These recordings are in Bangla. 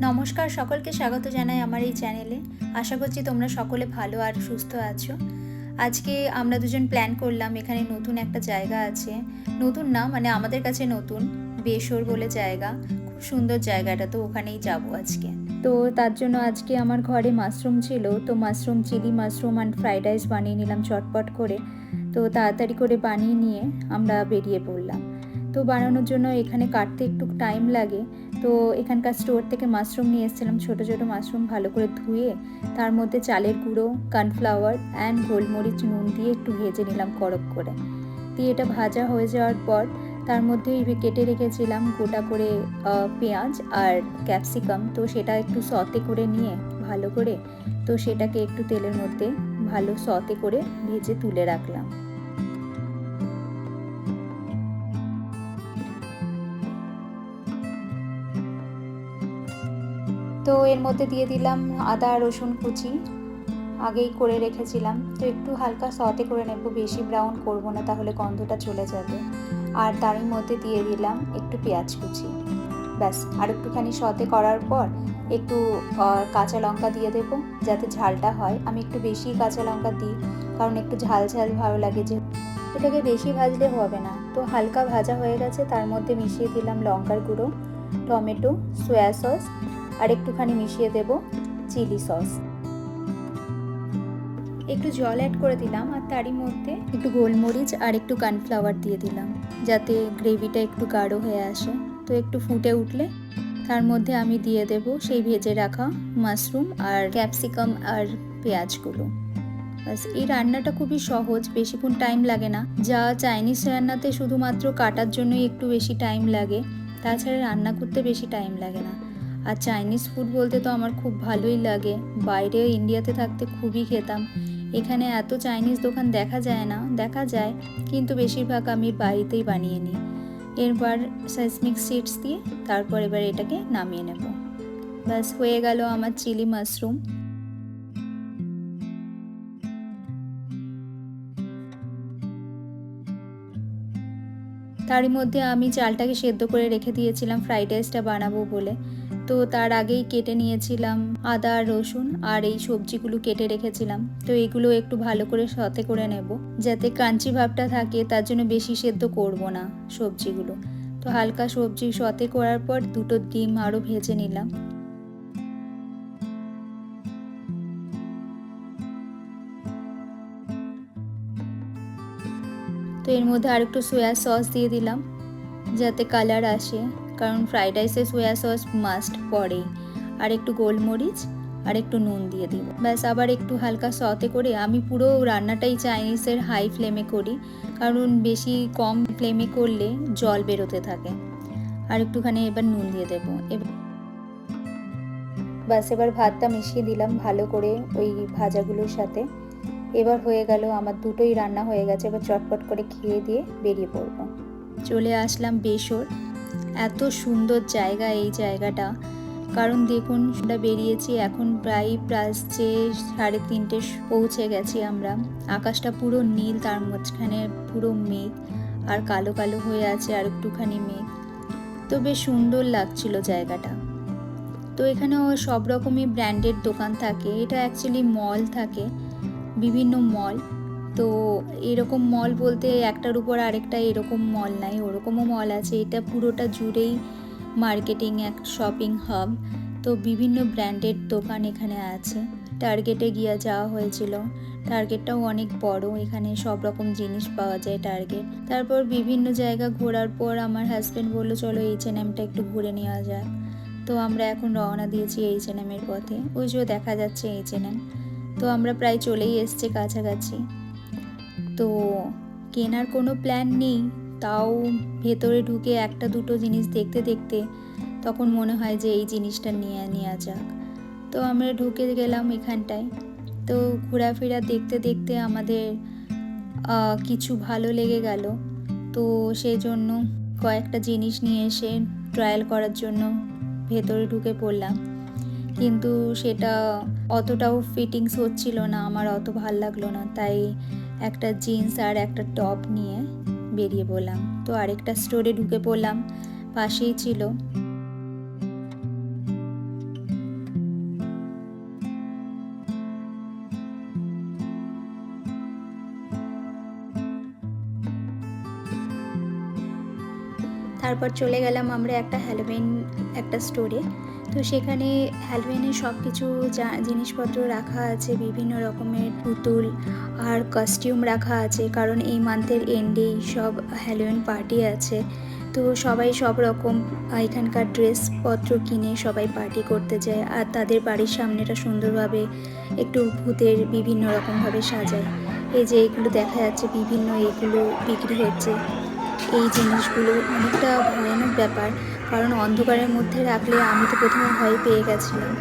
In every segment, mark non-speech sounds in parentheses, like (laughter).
নমস্কার সকলকে স্বাগত জানাই আমার এই চ্যানেলে। আশা করছি তোমরা সকলে ভালো আর সুস্থ আছো। আজকে আমরা দুজন প্ল্যান করলাম, এখানে নতুন একটা জায়গা আছে। নতুন না মানে আমাদের কাছে নতুন, বেসর বলে জায়গা। খুব সুন্দর জায়গাটা, তো ওখানেই যাব আজকে। তো তার জন্য আজকে আমার ঘরে মাশরুম ছিল, তো mushroom, chilli mushroom and fried rice বানিয়ে নিলাম চটপট করে। তো তাড়াতাড়ি করে বানিয়ে নিয়ে আমরা বেরিয়ে পড়লাম। তো বানানোর জন্য এখানে কাটতে একটু টাইম লাগে। তো এখানকার স্টোর থেকে মাশরুম নিয়ে এসেছিলাম, ছোটো ছোটো মাশরুম ভালো করে ধুয়ে, তার মধ্যে চালের গুঁড়ো, কর্নফ্লাওয়ার অ্যান্ড গোলমরিচ নুন দিয়ে একটু ভেজে নিলাম কড়ক করে। দিয়ে এটা ভাজা হয়ে যাওয়ার পর তার মধ্যেই কেটে রেখেছিলাম গোটা করে পেঁয়াজ আর ক্যাপসিকাম। তো সেটা একটু সতে করে নিয়ে ভালো করে, তো সেটাকে একটু তেলের মধ্যে ভালো সতে করে ভেজে তুলে রাখলাম। তো এর মধ্যে দিয়ে দিলাম আদা, রসুন কুচি। আগেই করে রেখেছিলাম। তো একটু হালকা সতে করে নেব, বেশি ব্রাউন করব না, তাহলে গন্ধটা চলে যাবে। আর তারই মধ্যে দিয়ে দিলাম একটু পেঁয়াজ কুচি। ব্যাস, আর একটুখানি সতে করার পর একটু কাঁচা লঙ্কা দিয়ে দেবো, যাতে ঝালটা হয়। আমি একটু বেশি কাঁচা লঙ্কা দিই, কারণ একটু ঝাল ঝাল ভালো লাগে যে এটাকে বেশি ভাজলে হবে না। তো হালকা ভাজা হয়ে গেছে, তার মধ্যে মিশিয়ে দিলাম লঙ্কার গুঁড়ো, টমেটো সয়া সস আর একটুখানি মিশিয়ে দেব চিলি সস। একটু জল অ্যাড করে দিলাম আর তারই মধ্যে একটু গোলমরিচ আর একটু কানফ্লাওয়ার দিয়ে দিলাম, যাতে গ্রেভিটা একটু গাঢ় হয়ে আসে। তো একটু ফুটে উঠলে তার মধ্যে আমি দিয়ে দেব সেই ভেজে রাখা মাশরুম আর ক্যাপসিকাম আর পেঁয়াজগুলো। ব্যাস, এই রান্নাটা খুবই সহজ, বেশিক্ষণ টাইম লাগে না। যা চাইনিজ রান্নাতে শুধুমাত্র কাটার জন্যই একটু বেশি টাইম লাগে, তাছাড়া রান্না করতে বেশি টাইম লাগে না। আর চাইনিজ ফুড বলতে তো আমার খুব ভালোই লাগে। বাইরে ইন্ডিয়াতে থাকতে খুবই খেতাম। এখানে এত চাইনিজ দোকান দেখা যায় না, দেখা যায়, কিন্তু বেশিরভাগ আমি বাড়িতেই বানিয়ে নিই। এরপর সাইসমিক সিডস দিয়ে তারপর এবার এটাকে নামিয়ে নেব। ব্যাস, হয়ে গেল আমার চিলি মাশরুম তারই মধ্যে আমি চালটাকে সেদ্ধ করে রেখে দিয়েছিলাম ফ্রাইড রাইসটা বানাবো বলে। তো তার আগেই কেটে নিয়েছিলাম আদা রসুন আর এই সবজিগুলো কেটে রেখেছিলাম। তো এগুলো একটু ভালো করে সতে করে নেব। যাতে কাঞ্চি ভাবটা থাকে, তার জন্য বেশি সেদ্ধ করব না সবজিগুলো। তো হালকা সবজি সতে করার পর দুটো ডিম আরও ভেজে নিলাম। তো এর মধ্যে আরেকটু সয়া সস দিয়ে দিলাম, যাতে কালার আসে। কারণ ফ্রাইড রাইসে সোয়া সস মাস্ট পড়েই আর একটু গোলমরিচ আর একটু নুন দিয়ে দিব। ব্যাস, আবার একটু হালকা সতে করে আমি পুরো রান্নাটাই চাইনিজের হাই ফ্লেমে করি, কারণ বেশি কম ফ্লেমে করলে জল বেরোতে থাকে। আর একটুখানি এবার নুন দিয়ে দেবো। ব্যাস, এবার ভাতটা মিশিয়ে দিলাম ভালো করে ওই ভাজাগুলোর সাথে। এবার হয়ে গেল আমার দুটোই রান্না হয়ে গেছে, এবার চটপট করে খেয়ে দিয়ে বেরিয়ে পড়ব। চলে আসলাম বেসর। এত সুন্দর জায়গা এই জায়গাটা। কারণ দেখুন, আমরা বেরিয়েছি, এখন প্রায় প্রাচ্ছে সাড়ে তিনটে পৌঁছে গেছি আমরা। আকাশটা পুরো নীল, তার মাঝখানে পুরো মেঘ, আর কালো কালো হয়ে আছে আর একটুখানি মেঘ। তো বেশ সুন্দর লাগছিল জায়গাটা। তো এখানেও সব রকমই ব্র্যান্ডেড দোকান থাকে। এটা অ্যাকচুয়ালি মল থাকে, বিভিন্ন মল তো এরকম মল বলতে একটার উপর আরেকটা এরকম মল নাই, ওরকমও মল আছে। এটা পুরোটা জুড়েই মার্কেটিং এক শপিং হাব তো বিভিন্ন ব্র্যান্ডের দোকান এখানে আছে। টার্গেটে গিয়ে যাওয়া হয়েছিল। টার্গেটটাও অনেক বড়। এখানে সব রকম জিনিস পাওয়া যায় টার্গেট তারপর বিভিন্ন জায়গা ঘোরার পর আমার হাজব্যান্ড বলল, চলো এইচ এন এমটা একটু ঘুরে নেওয়া যাক। তো আমরা এখন রওনা দিয়েছি এইচ এন এমের পথে। ওই যে দেখা যাচ্ছে এইচ এন এম তো আমরা প্রায় চলেই এসছে কাছাকাছি। তো কেনার কোনো প্ল্যান নেই, তাও ভেতরে ঢুকে একটা দুটো জিনিস দেখতে দেখতে তখন মনে হয় যে এই জিনিসটা নিয়ে নেওয়া যাক। তো আমরা ঢুকে গেলাম এখানটায়। তো ঘোরাফেরা দেখতে দেখতে আমাদের কিছু ভালো লেগে গেল। তো সেই জন্য কয়েকটা জিনিস নিয়ে এসে ট্রায়াল করার জন্য ভেতরে ঢুকে পড়লাম। কিন্তু সেটা অতটাও ফিটিংস হচ্ছিল না, আমার অত ভালো লাগল না। তাই একটা জিন্স আর একটা টপ নিয়ে বেরিয়ে পড়লাম। তো আরেকটা স্টোরে ঢুকে পড়লাম, পাশেই ছিল। তারপর চলে গেলাম আমরা একটা হ্যালোবিন একটা স্টোরে তো সেখানে হ্যালোউইনের সব কিছু জিনিসপত্র রাখা আছে, বিভিন্ন রকমের পুতুল আর কস্টিউম রাখা আছে, কারণ এই মান্থের এন্ডেই সব হ্যালোউইন পার্টি আছে। তো সবাই সব রকম এখানকার ড্রেসপত্র কিনে সবাই পার্টি করতে যায় আর তাদের বাড়ির সামনেটা সুন্দরভাবে একটু ভূতের বিভিন্ন রকমভাবে সাজায়। এই যে এগুলো দেখা যাচ্ছে, বিভিন্ন এগুলো বিক্রি হচ্ছে। এই জিনিসগুলো অনেকটা ভয়ানক ব্যাপার। কারণ অন্ধকারের মধ্যে রাখলে আমি তো প্রথমে ভয় পেয়ে গেছিলাম।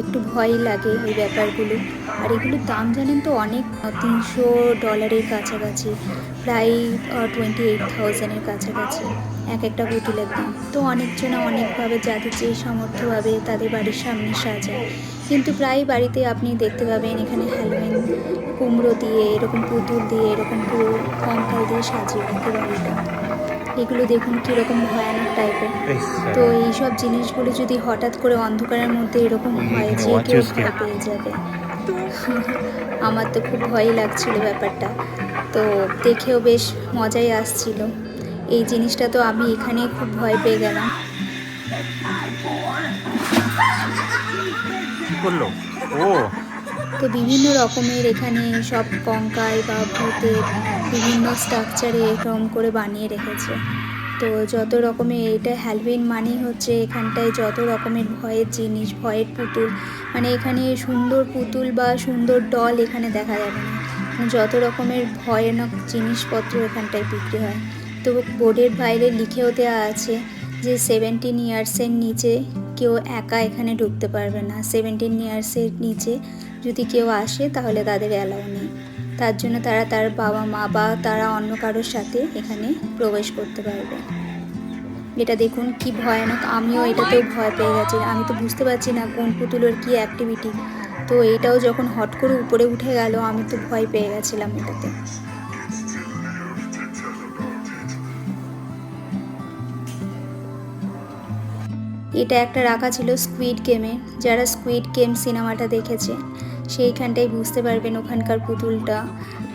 একটু ভয় লাগে এই ব্যাপারগুলো। আর এগুলোর দাম জানেন তো অনেক? তিনশো ডলারের কাছাকাছি। প্রায় টোয়েন্টি এইট থাউজেন্ডের কাছাকাছি। এক একটা পুতুলের দাম। তো অনেকজনা অনেকভাবে যাদের যে সামর্থ্যভাবে তাদের বাড়ির সামনে সাজায়। কিন্তু প্রায় বাড়িতে আপনি দেখতে পাবেন এখানে হ্যালোইন কুমড়ো দিয়ে, এরকম পুতুল দিয়ে, এরকম পুরো কঙ্কাল দিয়ে সাজিয়ে রাখে বাড়িটা। এগুলো দেখুন কীরকম ভয়ানক টাইপের তো এইসব জিনিসগুলো যদি হঠাৎ করে অন্ধকারের মধ্যে এরকম হয় যে কেউ পেয়ে যাবে। (laughs) আমার তো খুব ভয়ই লাগছিল ব্যাপারটা। তো দেখেও বেশ মজাই আসছিল। এই জিনিসটা তো আমি এখানে খুব ভয় পেয়ে গেলাম। করল? ও। তো বিভিন্ন রকমের এখানে সব কঙ্কাল বা ভূতের বিভিন্ন স্ট্রাকচারে এরকম করে বানিয়ে রেখেছে। তো যত রকমের এটা হ্যালওয়িন মানেই হচ্ছে এখানটায় যত রকমের ভয়ের জিনিস, ভয়ের পুতুল মানে এখানে সুন্দর পুতুল বা সুন্দর ডল এখানে দেখা যাবে না। মানে যত রকমের ভয়ানক জিনিসপত্র এখানটায় বিক্রি হয়। তো বোর্ডের বাইরে লিখেও দেওয়া আছে যে সেভেন্টিন ইয়ার্সের নিচে কেউ একা এখানে ঢুকতে পারবে না। সেভেন্টিন ইয়ার্সের নিচে যদি কেউ আসে তাহলে তাদের অ্যালাউ নেই। তার জন্য তারা তার বাবা মা বা তারা অন্য কারোর সাথে এখানে প্রবেশ করতে পারবে। এটা দেখুন কি ভয়ানক। আমিও এটাতেও ভয় পেয়ে গেছি। আমি তো বুঝতে পারছি না কোন পুতুলের কি অ্যাক্টিভিটি তো এটাও যখন হট করে উপরে উঠে গেল, আমি তো ভয় পেয়ে গেছিলাম এটাতে। এটা একটা রাখা ছিল স্কুইড গেমে যারা স্কুইড গেম সিনেমাটা দেখেছে সেইখানটাই বুঝতে পারবেন ওখানকার পুতুলটা।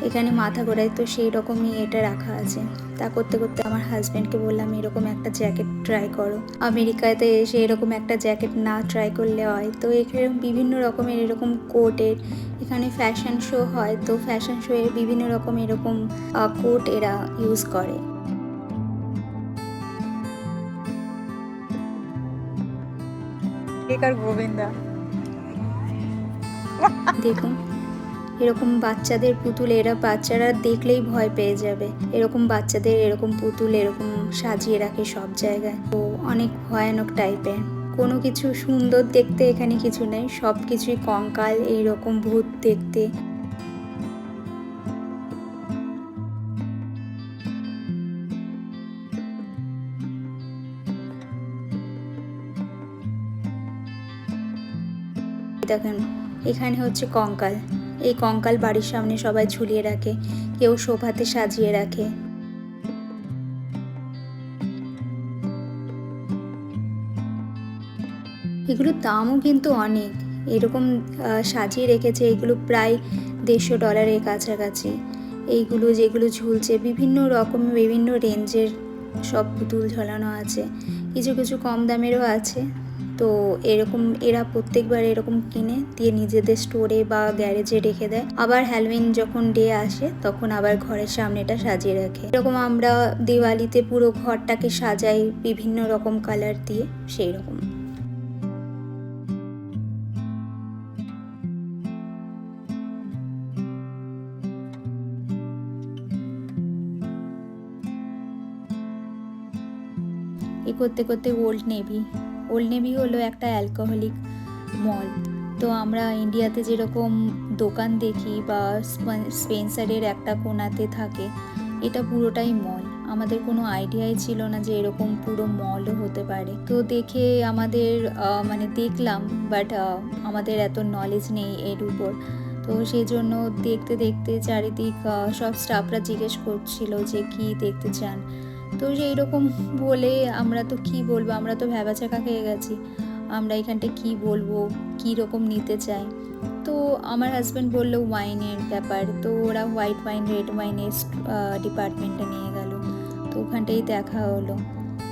এখানে মাথা ঘোরায়, তো সেই রকমই এটা রাখা আছে। তা করতে করতে আমার হাজব্যান্ডকে বললাম, এরকম একটা জ্যাকেট ট্রাই করো। আমেরিকাতে এসে এরকম একটা জ্যাকেট না ট্রাই করলে হয়, তো এখানে বিভিন্ন রকমের এরকম কোটের এখানে ফ্যাশন শো হয়, তো ফ্যাশন শোয়ে বিভিন্ন রকম এরকম কোট এরা ইউজ করে গোবিন্দা? দেখুন, এরকম বাচ্চাদের পুতুল, এরা বাচ্চারা দেখলেই ভয় পেয়ে যাবে। এরকম বাচ্চাদের এরকম পুতুল, এরকম সাজিয়ে রাখে সব জায়গায়। তো অনেক ভয়ানক টাইপের। কোনো কিছু সুন্দর দেখতে এখানে কিছু নেই, সব কিছুই কঙ্কাল, এইরকম ভূত দেখতে। দেখেন এখানে হচ্ছে কঙ্কাল। এই কঙ্কাল বাড়ির সামনে সবাই ঝুলিয়ে রাখে, কেউ সোফাতে সাজিয়ে রাখে। এগুলোর দামও কিন্তু অনেক। এরকম সাজিয়ে রেখেছে এগুলো প্রায় দেড়শো ডলারের কাছাকাছি। এইগুলো যেগুলো ঝুলছে, বিভিন্ন রকম, বিভিন্ন রেঞ্জের সব পুতুল ঝোলানো আছে। কিছু কিছু কম দামেরও আছে। তো এরকম এরা প্রত্যেকবার এরকম কিনে দিয়ে নিজেদের স্টোরে বা গ্যারেজে রেখে দেয়। আবার হ্যালোইন যখন ডে আসে, তখন আবার ঘরের সামনেটা সাজিয়ে রাখে। এরকম আমরা দিওয়ালিতে পুরো ঘরটাকে সাজাই বিভিন্ন রকম কালার দিয়ে সেই রকম করতে করতে ওল্ড নেভি ওল্ড নেভি হলো একটা অ্যালকোহলিক মল তো আমরা ইন্ডিয়াতে যেরকম দোকান দেখি বা স্পেন্সারের একটা কোনাতে থাকে, এটা পুরোটাই মল আমাদের কোনো আইডিয়াই ছিল না যে এরকম পুরো মলও হতে পারে। তো দেখে আমাদের মানে দেখলাম বাট আমাদের এত নলেজ নেই এর উপর। তো সেই জন্য দেখতে দেখতে চারিদিক সব স্টাফরা জিজ্ঞেস করছিল যে কি দেখতে চান? তো সেই রকম বলে আমরা তো কি বলব? আমরা তো ভ্যাবাচাকা খেয়ে গেছি। আমরা এখানটা কি বলব? কি রকম নিতে চাই তো আমার হাজব্যান্ড বলল ওয়াইনের ব্যাপার। তো ওরা হোয়াইট ওয়াইন রেড ওয়াইনের ডিপার্টমেন্টে নিয়ে গেল। তো ওখানটাই দেখা হলো।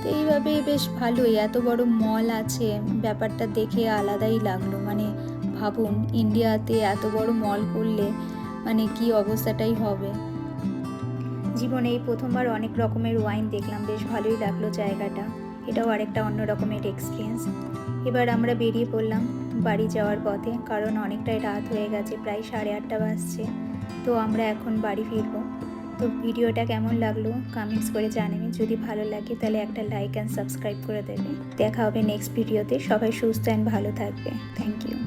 তো এইভাবে বেশ ভালোই। এত বড় মল আছে। ব্যাপারটা দেখে আলাদাই লাগল। মানে ভাবুন ইন্ডিয়াতে এত বড় মল করলে মানে কি অবস্থাটাই হবে? জীবনে এই প্রথমবার অনেক রকমের ওয়াইন দেখলাম, বেশ ভালোই লাগল জায়গাটা। এটাও আরেকটা অন্য রকমের এক্সপিরিয়েন্স এবার আমরা বেরিয়ে পড়লাম বাড়ি যাওয়ার পথে, কারণ অনেকটাই রাত হয়ে গেছে, প্রায় সাড়ে আটটা বাজছে। তো আমরা এখন বাড়ি ফিরবো। তো ভিডিওটা কেমন লাগল কমেন্টস করে জানাবে। যদি ভালো লাগে তাহলে একটা লাইক অ্যান্ড সাবস্ক্রাইব করে দেবে। দেখা হবে নেক্সট ভিডিওতে সবাই সুস্থ অ্যান্ড ভালো থাকবে। Thank you